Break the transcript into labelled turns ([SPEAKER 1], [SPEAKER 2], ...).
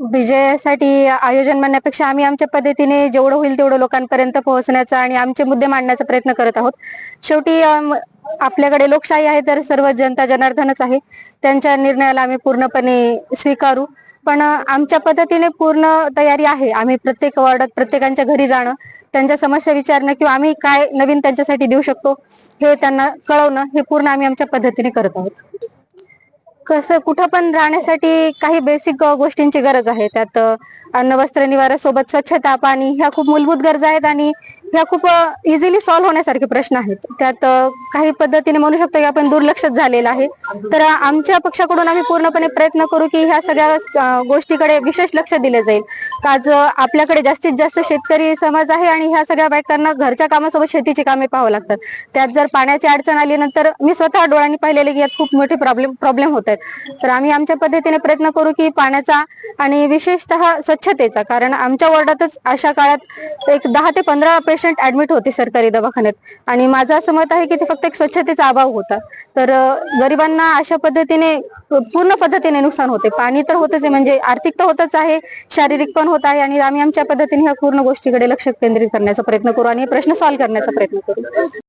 [SPEAKER 1] विजयासाठी आयोजन म्हणण्यापेक्षा आम्ही आमच्या पद्धतीने जेवढं होईल तेवढं लोकांपर्यंत पोहोचण्याचा आणि आमचे मुद्दे मांडण्याचा प्रयत्न करत आहोत. शेवटी आपल्याकडे लोकशाही आहे तर सर्व जनता जनार्दनच आहे. त्यांच्या निर्णयाला आम्ही पूर्णपणे स्वीकारू. पण आमच्या पद्धतीने पूर्ण तयारी आहे. आम्ही प्रत्येक वॉर्डात प्रत्येकांच्या घरी जाणं त्यांच्या समस्या विचारणं किंवा आम्ही काय नवीन त्यांच्यासाठी देऊ शकतो हे त्यांना कळवणं हे पूर्ण आम्ही आमच्या पद्धतीने करत आहोत. कसं कुठं पण राहण्यासाठी काही बेसिक गोष्टींची गरज आहे. त्यात अन्न वस्त्र निवारा सोबत स्वच्छता पाणी ह्या खूप मूलभूत गरजा आहेत आणि ह्या खूप इझिली सॉल्व्ह होण्यासारखे प्रश्न आहेत. त्यात काही पद्धतीने म्हणू शकतो की आपण दुर्लक्षित झालेलं आहे. तर आमच्या पक्षाकडून आम्ही पूर्णपणे प्रयत्न करू की ह्या सगळ्या गोष्टीकडे विशेष लक्ष दिले जाईल. आज आपल्याकडे जास्तीत जास्त शेतकरी समाज आहे आणि ह्या सगळ्या बायकांना घरच्या कामासोबत शेतीची कामे पाहावं लागतात. त्यात जर पाण्याची अडचण आली नंतर मी स्वतः डोळ्यांनी पाहिलेले की यात खूप मोठे प्रॉब्लेम प्रॉब्लेम होत आहेत. तर आम्ही आमच्या पद्धतीने प्रयत्न करू की पाण्याचा आणि विशेषतः स्वच्छतेचा कारण आमच्या वॉर्डातच अशा काळात एक दहा ते पंधरा पेशंट ऍडमिट होते सरकारी दवाखान्यात. आणि माझं असं मत आहे की ते फक्त एक स्वच्छतेचा अभाव होता. तर गरिबांना अशा पद्धतीने पूर्ण पद्धतीने नुकसान होते. पाणी तर होतच आहे म्हणजे आर्थिक तर होतच आहे शारीरिक पण होत आहे आणि आम्ही आमच्या पद्धतीने ह्या पूर्ण गोष्टीकडे लक्ष केंद्रित करण्याचा प्रयत्न करू आणि प्रश्न सॉल्व्ह करण्याचा प्रयत्न करू.